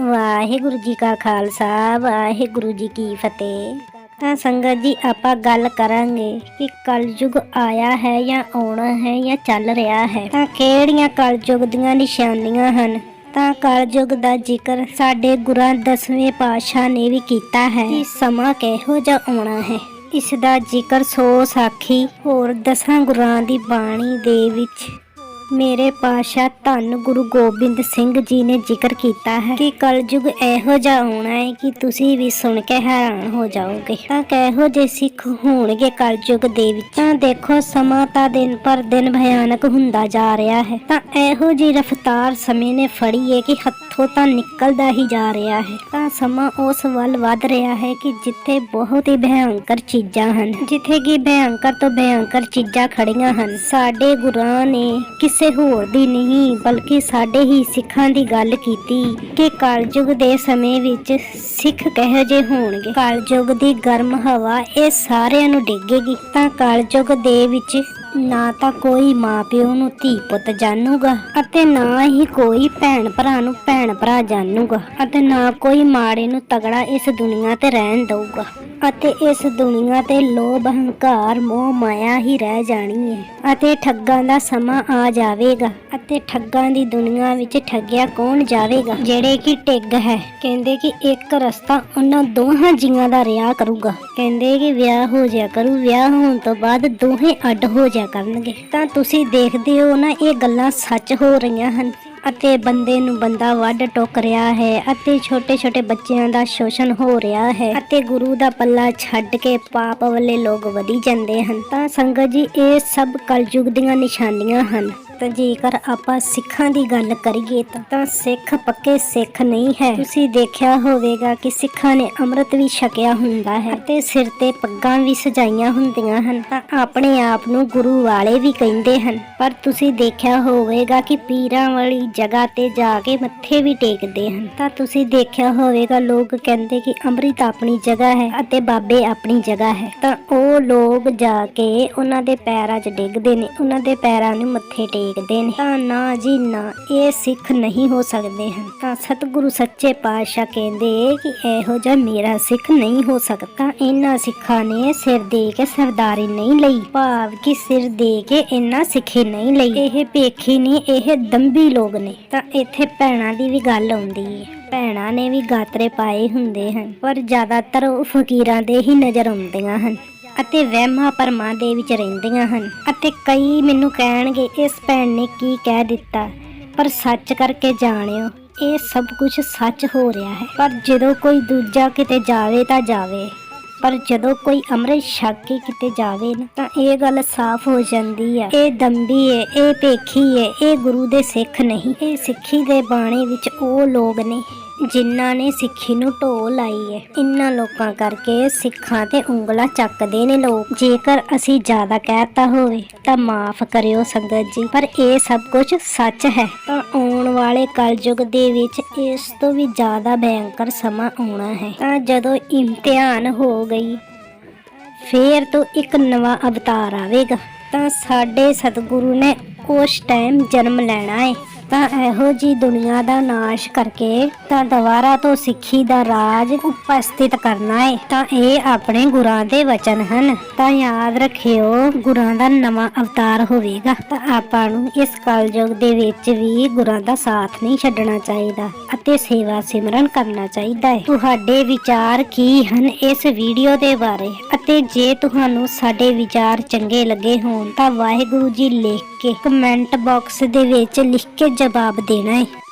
ਵਾਹਿਗੁਰੂ ਜੀ ਕਾ ਖਾਲਸਾ, ਵਾਹਿਗੁਰੂ ਜੀ ਕੀ ਫਤਿਹ। ਤਾਂ ਸੰਗਤ ਜੀ, ਆਪਾਂ ਗੱਲ ਕਰਾਂਗੇ ਕਿ ਕਲਯੁਗ ਆਇਆ ਹੈ ਜਾਂ ਆਉਣਾ ਹੈ ਜਾਂ ਚੱਲ ਰਿਹਾ ਹੈ। ਤਾਂ ਕਿਹੜੀਆਂ ਕਲਯੁਗ ਦੀਆਂ ਨਿਸ਼ਾਨੀਆਂ ਹਨ? ਤਾਂ ਕਲਯੁਗ ਦਾ ਜ਼ਿਕਰ ਸਾਡੇ ਗੁਰਾਂ ਦਸਵੇਂ ਪਾਤਸ਼ਾਹ ਨੇ ਵੀ ਕੀਤਾ ਹੈ ਕਿ ਸਮਾਂ ਕਿਹੋ ਜਿਹਾ ਆਉਣਾ ਹੈ। ਇਸ ਦਾ ਜ਼ਿਕਰ ਸੋ ਸਾਖੀ ਹੋਰ ਦਸਾਂ ਗੁਰਾਂ ਦੀ ਬਾਣੀ ਦੇ ਵਿੱਚ ਮੇਰੇ ਪਾਸ਼ਾ ਧੰਨ ਗੁਰੂ ਗੋਬਿੰਦ ਸਿੰਘ ਜੀ ਨੇ ਜ਼ਿਕਰ ਕੀਤਾ ਹੈ ਕਿ ਕਲਯੁਗ ਇਹੋ ਜਿਹਾ ਆਉਣਾ ਹੈ ਕਿ ਤੁਸੀਂ ਵੀ ਸੁਣ ਕੇ ਹੈਰਾਨ ਹੋ ਜਾਓਗੇ। ਤਾਂ ਕਿਹੋ ਜਿਹੇ ਸਿੱਖ ਹੋਣਗੇ ਕਲਯੁਗ ਦੇ ਵਿੱਚ, ਤਾਂ ਦੇਖੋ ਸਮਾਂ ਤਾਂ ਦਿਨ ਪਰ ਦਿਨ ਭਿਆਨਕ ਹੁੰਦਾ ਜਾ ਰਿਹਾ ਹੈ। ਤਾਂ ਇਹੋ ਜਿਹੀ ਰਫ਼ਤਾਰ ਸਮੇਂ ਨੇ ਫੜੀ ਹੈ ਕਿ ਹੱਥੋਂ ਤਾਂ ਨਿਕਲਦਾ ਹੀ ਜਾ ਰਿਹਾ ਹੈ। ਤਾਂ ਸਮਾਂ ਉਸ ਵੱਲ ਵੱਧ ਰਿਹਾ ਹੈ ਕਿ ਜਿੱਥੇ ਬਹੁਤ ਹੀ ਭਿਆਨਕ ਚੀਜ਼ਾਂ ਹਨ, ਜਿੱਥੇ ਕਿ ਭਿਆਨਕ ਤੋਂ ਭਿਆਨਕ ਚੀਜ਼ਾਂ ਖੜੀਆਂ ਹਨ। ਸਾਡੇ ਗੁਰਾਂ ਨੇ ਕਿਸੇ ਹੋਰ ਦੀ ਨਹੀਂ, ਬਲਕਿ ਸਾਡੇ ਹੀ ਸਿੱਖਾਂ ਦੀ ਗੱਲ ਕੀਤੀ ਕਿ ਕਲਯੁਗ ਦੇ ਸਮੇਂ ਵਿੱਚ ਸਿੱਖ ਕਹੋ ਜੇ ਹੋਣਗੇ। ਕਲਯੁਗ ਦੀ ਗਰਮ ਹਵਾ ਇਹ ਸਾਰਿਆਂ ਨੂੰ ਡਿੱਗੇਗੀ। ਤਾਂ ਕਲਯੁਗ ਦੇ ਵਿੱਚ ਨਾ ਤਾਂ ਕੋਈ ਮਾਪਿਓ ਨੂੰ ਧੀ ਪੁੱਤ ਜਾਣੂਗਾ ਅਤੇ ਨਾ ਹੀ ਕੋਈ ਭੈਣ ਭਰਾ ਨੂੰ ਭੈਣ ਭਰਾ ਜਾਣੂਗਾ ਅਤੇ ਨਾ ਕੋਈ ਮਾੜੇ ਨੂੰ ਤਗੜਾ ਇਸ ਦੁਨੀਆ ਤੇ ਰਹਿਣ ਦਊਗਾ। ਅਤੇ ਇਸ ਦੁਨੀਆ ਤੇ ਲੋਭ, ਹੰਕਾਰ, ਮੋਹ, ਮਾਇਆ ਹੀ ਰਹਿ ਜਾਣੀ ਹੈ। ਅਤੇ ਠੱਗਾਂ ਦਾ ਸਮਾਂ ਆ ਜਾਵੇਗਾ ਅਤੇ ਠੱਗਾਂ ਦੀ ਦੁਨੀਆ ਵਿੱਚ ਠੱਗਿਆ ਕੌਣ ਜਾਵੇਗਾ? ਜਿਹੜੇ ਕਿ ਟਿੱਗ ਹੈ। ਕਹਿੰਦੇ ਕਿ ਇੱਕ ਰਸਤਾ ਉਹਨਾਂ ਦੋਹਾਂ ਜੀਆਂ ਦਾ ਰਿਆ ਕਰੂਗਾ। ਕਹਿੰਦੇ ਕਿ ਵਿਆਹ ਹੋ ਜਾਇਆ ਕਰੂ। ਵਿਆਹ ਹੋਣ ਤੋਂ ਬਾਅਦ ਦੋਹੇ ਅੱਡ ਹੋ ਜਾਇਆ ਕਰਨਗੇ। ਤਾਂ ਤੁਸੀਂ ਦੇਖਦੇ ਹੋ ਨਾ, ਇਹ ਗੱਲਾਂ ਸੱਚ ਹੋ ਰਹੀਆਂ ਹਨ ਅਤੇ ਬੰਦੇ ਨੂੰ ਬੰਦਾ ਵੱਢ ਟੋਕ ਰਿਹਾ ਹੈ ਅਤੇ ਛੋਟੇ ਛੋਟੇ ਬੱਚਿਆਂ ਦਾ ਸ਼ੋਸ਼ਣ ਹੋ ਰਿਹਾ ਹੈ ਅਤੇ ਗੁਰੂ ਦਾ ਪੱਲਾ ਛੱਡ ਕੇ ਪਾਪ ਵਾਲੇ ਲੋਕ ਵਧੀ ਜਾਂਦੇ ਹਨ। ਤਾਂ ਸੰਗਤ ਜੀ, ਇਹ ਸਭ ਕਲਯੁਗ ਦੀਆਂ ਨਿਸ਼ਾਨੀਆਂ ਹਨ। ਤਾਂ ਜੇਕਰ ਆਪਾਂ ਸਿੱਖਾਂ ਦੀ ਗੱਲ ਕਰੀਏ ਤਾਂ ਸਿੱਖ ਪੱਕੇ ਸਿੱਖ ਨਹੀਂ ਹੈ। ਤੁਸੀਂ ਦੇਖਿਆ ਹੋਵੇਗਾ ਕਿ ਸਿੱਖਾਂ ਨੇ ਅੰਮ੍ਰਿਤ ਵੀ ਛਕਿਆ ਹੁੰਦਾ ਹੈ ਤੇ ਸਿਰ ਤੇ ਪੱਗਾਂ ਵੀ ਸਜਾਈਆਂ ਹੁੰਦੀਆਂ ਹਨ। ਤਾਂ ਆਪਣੇ ਆਪ ਨੂੰ ਗੁਰੂ ਵਾਲੇ ਵੀ ਕਹਿੰਦੇ ਹਨ। ਪਰ ਤੁਸੀਂ ਦੇਖਿਆ ਹੋਵੇਗਾ ਕਿ ਪੀਰਾਂ ਵਾਲੀ ਜਗ੍ਹਾ ਤੇ ਜਾ ਕੇ ਮੱਥੇ ਵੀ ਟੇਕਦੇ ਹਨ। ਤਾਂ ਤੁਸੀਂ ਦੇਖਿਆ ਹੋਵੇਗਾ ਲੋਕ ਕਹਿੰਦੇ ਕਿ ਅੰਮ੍ਰਿਤ ਆਪਣੀ ਜਗ੍ਹਾ ਹੈ ਅਤੇ ਬਾਬੇ ਆਪਣੀ ਜਗ੍ਹਾ ਹੈ। ਤਾਂ ਉਹ ਲੋਕ ਜਾ ਕੇ ਉਹਨਾਂ ਦੇ ਪੈਰਾਂ 'ਚ ਡਿੱਗਦੇ ਨੇ। ਉਹਨਾਂ ਦੇ ਪੈਰਾਂ ਨੂੰ ਮੱਥੇ ਟੇਕ ਟੇਕਦੇ ਨੇ। ਤਾਂ ਨਾ ਜੀ ਨਾ, ਇਹ ਸਿੱਖ ਨਹੀਂ ਹੋ ਸਕਦੇ ਹਨ। ਤਾਂ ਸਤਿਗੁਰੂ ਸੱਚੇ ਪਾਤਸ਼ਾਹ ਕਹਿੰਦੇ ਕਿ ਇਹੋ ਜਿਹਾ ਮੇਰਾ ਸਿੱਖ ਨਹੀਂ ਹੋ ਸਕਦਾ। ਇਹਨਾਂ ਸਿੱਖਾਂ ਨੇ ਸਿਰ ਦੇ ਕੇ ਸਰਦਾਰੀ ਨਹੀਂ ਲਈ। ਭਾਵ ਕਿ ਸਿਰ ਦੇ ਕੇ ਇਹਨਾਂ ਸਿੱਖੀ ਨਹੀਂ ਲਈ। ਇਹ ਭੇਖੀ ਨਹੀਂ ਇਹ ਦੰਬੀ ਲੋਕ ਨੇ। ਤਾਂ ਇੱਥੇ ਭੈਣਾਂ ਦੀ ਵੀ ਗੱਲ ਆਉਂਦੀ ਹੈ ਭੈਣਾਂ ਨੇ ਵੀ ਗਾਤਰੇ ਪਾਏ ਹੁੰਦੇ ਹਨ। ਪਰ ਜ਼ਿਆਦਾਤਰ ਉਹ ਫਕੀਰਾਂ ਦੇ ਹੀ ਨਜ਼ਰ ਆਉਂਦੀਆਂ ਹਨ। ਅਤੇ ਵਹਿਮਾਂ ਭਰਮਾਂ ਦੇ ਵਿੱਚ ਰਹਿੰਦੀਆਂ ਹਨ। ਅਤੇ ਕਈ ਮੈਨੂੰ ਕਹਿਣਗੇ, ਇਸ ਭੈਣ ਨੇ ਕੀ ਕਹਿ ਦਿੱਤਾ? ਪਰ ਸੱਚ ਕਰਕੇ ਜਾਣਿਓ, ਇਹ ਸਭ ਕੁਝ ਸੱਚ ਹੋ ਰਿਹਾ ਹੈ। ਪਰ ਜਦੋਂ ਕੋਈ ਦੂਜਾ ਕਿਤੇ ਜਾਵੇ ਤਾਂ ਜਾਵੇ। ਪਰ ਜਦੋਂ ਕੋਈ ਅੰਮ੍ਰਿਤ ਛਕ ਕੇ ਕਿਤੇ ਜਾਵੇ ਨਾ, ਤਾਂ ਇਹ ਗੱਲ ਸਾਫ਼ ਹੋ ਜਾਂਦੀ ਹੈ। ਇਹ ਦੰਬੀ ਹੈ ਇਹ ਭੇਖੀ ਹੈ ਇਹ ਗੁਰੂ ਦੇ ਸਿੱਖ ਨਹੀਂ। ਇਹ ਸਿੱਖੀ ਦੇ ਬਾਣੇ ਵਿੱਚ ਉਹ ਲੋਕ ਨੇ ਜਿਨ੍ਹਾਂ ਨੇ ਸਿੱਖੀ ਨੂੰ ਢੋ ਲਾਈ ਹੈ ਇਹਨਾਂ ਲੋਕਾਂ ਕਰਕੇ ਸਿੱਖਾਂ ਤੇ ਉਂਗਲਾਂ ਚੱਕਦੇ ਨੇ ਲੋਕ। ਜੇਕਰ ਅਸੀਂ ਜ਼ਿਆਦਾ ਕਹਿਤਾ ਹੋਵੇ, ਤਾਂ ਮਾਫ ਕਰਿਓ ਸੰਗਤ ਜੀ। ਪਰ ਇਹ ਸਭ ਕੁਝ ਸੱਚ ਹੈ। ਤਾਂ ਵਾਲੇ ਕਲਯੁਗ ਦੇ ਵਿੱਚ ਇਸ ਤੋਂ ਵੀ ਜ਼ਿਆਦਾ ਭੈਂਕਰ ਸਮਾਂ ਆਉਣਾ ਹੈ। ਤਾਂ ਜਦੋਂ ਇਮਤਿਹਾਨ ਹੋ ਗਈ, ਫੇਰ ਤੋਂ ਇੱਕ ਨਵਾਂ ਅਵਤਾਰ ਆਵੇਗਾ। ਤਾਂ ਸਾਡੇ ਸਤਿਗੁਰੂ ਨੇ ਉਸ ਟਾਈਮ ਜਨਮ ਲੈਣਾ ਹੈ। ਤਾਂ ਇਹੋ ਜੀ ਦੁਨੀਆ ਦਾ ਨਾਸ਼ ਕਰਕੇ ਤਾਂ ਦੁਬਾਰਾ ਤੋਂ ਸਿੱਖੀ ਦਾ ਰਾਜ ਉਪਸਥਿਤ ਕਰਨਾ ਹੈ ਤਾਂ ਇਹ ਆਪਣੇ ਗੁਰਾਂ ਦੇ ਵਚਨ ਹਨ। ਤਾਂ ਯਾਦ ਰੱਖਿਓ, ਗੁਰਾਂ ਦਾ ਨਵਾਂ ਅਵਤਾਰ ਹੋਵੇਗਾ। ਤਾਂ ਆਪਾਂ ਨੂੰ ਇਸ ਕਲਯੁਗ ਦੇ ਵਿੱਚ ਵੀ ਗੁਰਾਂ ਦਾ ਸਾਥ ਨਹੀਂ ਛੱਡਣਾ ਚਾਹੀਦਾ ਅਤੇ ਸੇਵਾ ਸਿਮਰਨ ਕਰਨਾ ਚਾਹੀਦਾ ਹੈ ਤੁਹਾਡੇ ਵਿਚਾਰ ਕੀ ਹਨ ਇਸ ਵੀਡੀਓ ਦੇ ਬਾਰੇ? ਅਤੇ ਜੇ ਤੁਹਾਨੂੰ ਸਾਡੇ ਵਿਚਾਰ ਚੰਗੇ ਲੱਗੇ ਹੋਣ ਤਾਂ ਵਾਹਿਗੁਰੂ ਜੀ ਲਿਖ ਕੇ ਕਮੈਂਟ ਬਾਕਸ ਦੇ ਵਿੱਚ ਲਿਖ ਕੇ ਜਵਾਬ ਦੇਣਾ ਹੈ।